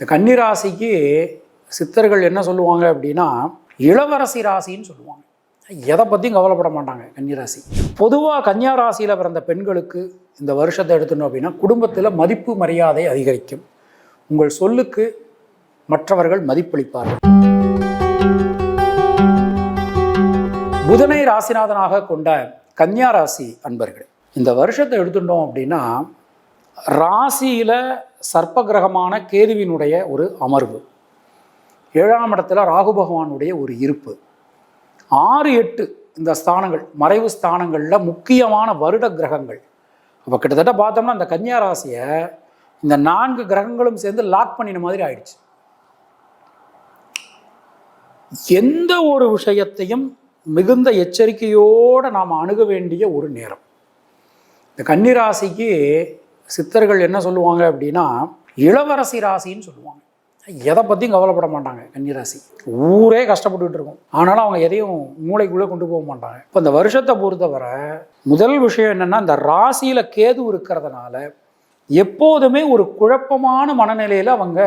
இந்த கன்னிராசிக்கு சித்தர்கள் என்ன சொல்லுவாங்க அப்படின்னா இளவரசி ராசின்னு சொல்லுவாங்க. எதை பற்றியும் கவலைப்பட மாட்டாங்க கன்னிராசி. பொதுவாக கன்னியா ராசியில் பிறந்த பெண்களுக்கு இந்த வருஷத்தை எடுத்துட்டோம் அப்படின்னா குடும்பத்தில் மதிப்பு மரியாதை அதிகரிக்கும். உங்கள் சொல்லுக்கு மற்றவர்கள் மதிப்பளிப்பார்கள். புதனை ராசிநாதனாக கொண்ட கன்னியா ராசி அன்பர்கள் இந்த வருஷத்தை எடுத்துட்டோம் அப்படின்னா ராசியில் சர்ப்ப கிரகமான கேதுவினுடைய ஒரு அமர்வு. ஏழாம் இடத்துல ராகு பகவானுடைய ஒரு இருப்பு. ஆறு எட்டு இந்த ஸ்தானங்கள் மறைவு ஸ்தானங்களில் முக்கியமான வருட கிரகங்கள். அப்போ கிட்டத்தட்ட பார்த்தோம்னா இந்த கன்னியா ராசியை இந்த நான்கு கிரகங்களும் சேர்ந்து லாக் பண்ணின மாதிரி ஆயிடுச்சு. எந்த ஒரு விஷயத்தையும் மிகுந்த எச்சரிக்கையோடு நாம் அணுக வேண்டிய ஒரு நேரம். இந்த கன்னிராசிக்கு சித்தர்கள் என்ன சொல்லுவாங்க அப்படின்னா இளவரசி ராசின்னு சொல்லுவாங்க. எதை பற்றியும் கவலைப்பட மாட்டாங்க கன்னிராசி. ஊரே கஷ்டப்பட்டுட்டு இருக்கும். ஆனாலும் அவங்க எதையும் மூளைக்குள்ளே கொண்டு போக மாட்டாங்க. இப்போ இந்த வருஷத்தை பொறுத்தவரை முதல் விஷயம் என்னென்னா இந்த ராசியில் கேது இருக்கிறதுனால எப்போதுமே ஒரு குழப்பமான மனநிலையில் அவங்க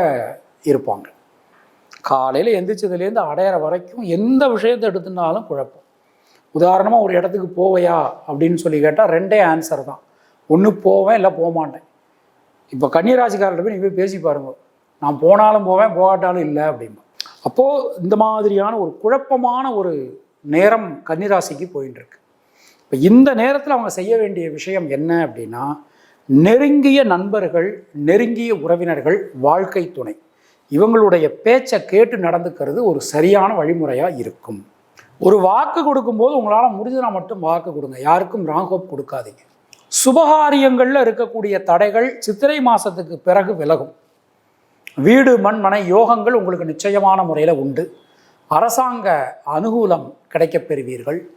இருப்பாங்க. காலையில் எந்திரிச்சதுலேருந்து அடையிற வரைக்கும் எந்த விஷயத்தை எடுத்துனாலும் குழப்பம். உதாரணமாக ஒரு இடத்துக்கு போவையா அப்படின்னு சொல்லி கேட்டால் ரெண்டே ஆன்சர் தான். ஒன்று போவேன் இல்லை போக மாட்டேன் இப்போ கன்னிராசிக்காரர்கிட்ட போய் நீங்கள் போய் பேசி பாருங்க. நான் போனாலும் போவேன் போகாட்டாலும் இல்லை அப்படிம்பா. அப்போது இந்த மாதிரியான ஒரு குழப்பமான ஒரு நேரம் கன்னிராசிக்கு போயின்னு இருக்கு இப்போ இந்த நேரத்தில் அவங்க செய்ய வேண்டிய விஷயம் என்ன அப்படின்னா நெருங்கிய நண்பர்கள் நெருங்கிய உறவினர்கள் வாழ்க்கை துணை. இவங்களுடைய பேச்சை கேட்டு நடந்துக்கிறது ஒரு சரியான வழிமுறையாக இருக்கும். ஒரு வாக்கு கொடுக்கும்போது உங்களால் முடிஞ்சதுனா மட்டும் வாக்கு கொடுங்க. யாருக்கும் ராங்கோப் கொடுக்காதீங்க. சுபகாரியங்களில் இருக்கக்கூடிய தடைகள் சித்திரை மாதத்துக்கு பிறகு விலகும். வீடு மண் மனை யோகங்கள் உங்களுக்கு நிச்சயமான முறையில் உண்டு. அரசாங்க அனுகூலம் கிடைக்கப் பெறுவீர்கள்.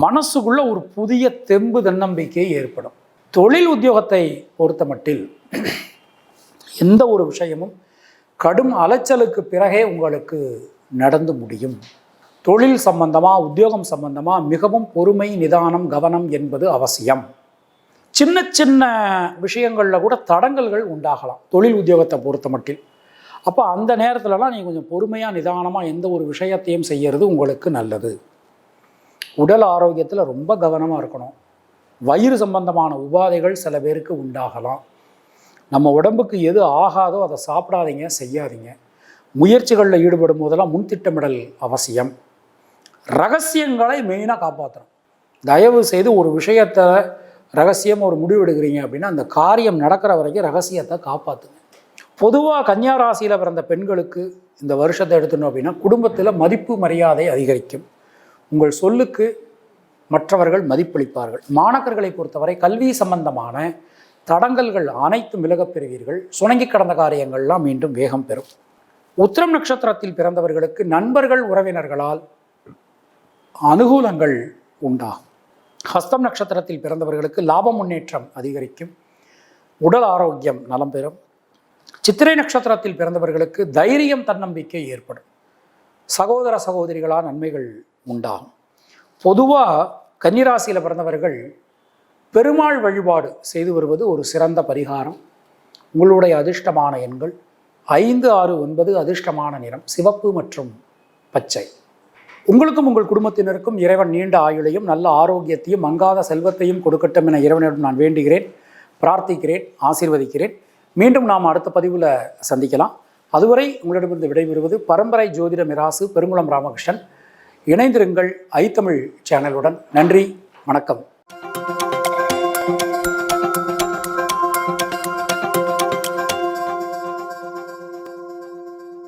மனசுக்குள்ள ஒரு புதிய தெம்பு தன்னம்பிக்கை ஏற்படும். தொழில் உத்தியோகத்தை பொறுத்த மட்டில் எந்த ஒரு விஷயமும் கடும் அலைச்சலுக்கு பிறகே உங்களுக்கு நடந்து முடியும். தொழில் சம்பந்தமாக உத்தியோகம் சம்பந்தமாக மிகவும் பொறுமை நிதானம் கவனம் என்பது அவசியம். சின்ன சின்ன விஷயங்களில் கூட தடங்கல்கள் உண்டாகலாம். தொழில் உத்தியோகத்தை பொறுத்த மட்டில். அப்போ அந்த நேரத்துலலாம் நீங்கள் கொஞ்சம் பொறுமையாக நிதானமாக எந்த ஒரு விஷயத்தையும் செய்யறது உங்களுக்கு நல்லது. உடல் ஆரோக்கியத்தில் ரொம்ப கவனமாக இருக்கணும். வயிறு சம்பந்தமான உபாதைகள் சில பேருக்கு உண்டாகலாம். நம்ம உடம்புக்கு எது ஆகாதோ அதை சாப்பிடாதீங்க செய்யாதீங்க. முயற்சிகளில் ஈடுபடும் போதெல்லாம் முன்திட்டமிடல் அவசியம். ரகசியங்களை மெயினாக காப்பாற்றணும் தயவு செய்து ஒரு விஷயத்தை ரகசியம் ஒரு முடிவு எடுக்கிறீங்க அப்படின்னா அந்த காரியம் நடக்கிற வரைக்கும் ரகசியத்தை காப்பாற்றுங்க பொதுவாக கன்னியா ராசியில் பிறந்த பெண்களுக்கு இந்த வருஷத்தை எடுத்துட்டோம் அப்படின்னா குடும்பத்தில் மதிப்பு மரியாதை அதிகரிக்கும். உங்கள் சொல்லுக்கு மற்றவர்கள் மதிப்பளிப்பார்கள். மாணக்கர்களை பொறுத்தவரை கல்வி சம்பந்தமான தடங்கல்கள் அனைத்தும் விலகப் பெறுவீர்கள். சுணங்கி கடந்த காரியங்கள்லாம் மீண்டும் வேகம் பெறும். உத்திரம் நட்சத்திரத்தில் பிறந்தவர்களுக்கு நண்பர்கள் உறவினர்களால் அனுகூலங்கள் உண்டாகும். ஹஸ்தம் நட்சத்திரத்தில் பிறந்தவர்களுக்கு லாப முன்னேற்றம் அதிகரிக்கும். உடல் ஆரோக்கியம் நலம் பெறும். சித்திரை நட்சத்திரத்தில் பிறந்தவர்களுக்கு தைரியம் தன்னம்பிக்கை ஏற்படும். சகோதர சகோதரிகளால் நன்மைகள் உண்டாகும். பொதுவாக கன்னிராசியில் பிறந்தவர்கள் பெருமாள் வழிபாடு செய்து வருவது ஒரு சிறந்த பரிகாரம். உங்களுடைய அதிர்ஷ்டமான எண்கள் ஐந்து ஆறு ஒன்பது அதிர்ஷ்டமான நிறம் சிவப்பு மற்றும் பச்சை. உங்களுக்கும் உங்கள் குடும்பத்தினருக்கும் இறைவன் நீண்ட ஆயுளையும் நல்ல ஆரோக்கியத்தையும் மங்காத செல்வத்தையும் கொடுக்கட்டும் என இறைவனிடம் நான் வேண்டுகிறேன். பிரார்த்திக்கிறேன் ஆசீர்வதிக்கிறேன். மீண்டும் நாம் அடுத்த பதிவில் சந்திக்கலாம். அதுவரை உங்களிடமிருந்து விடைபெறுவது பரம்பரை ஜோதிட மிராசு பெருங்குளம் ராமகிருஷ்ணன். இணைந்திருங்கள் ஐத்தமிழ் சேனலுடன். நன்றி வணக்கம்.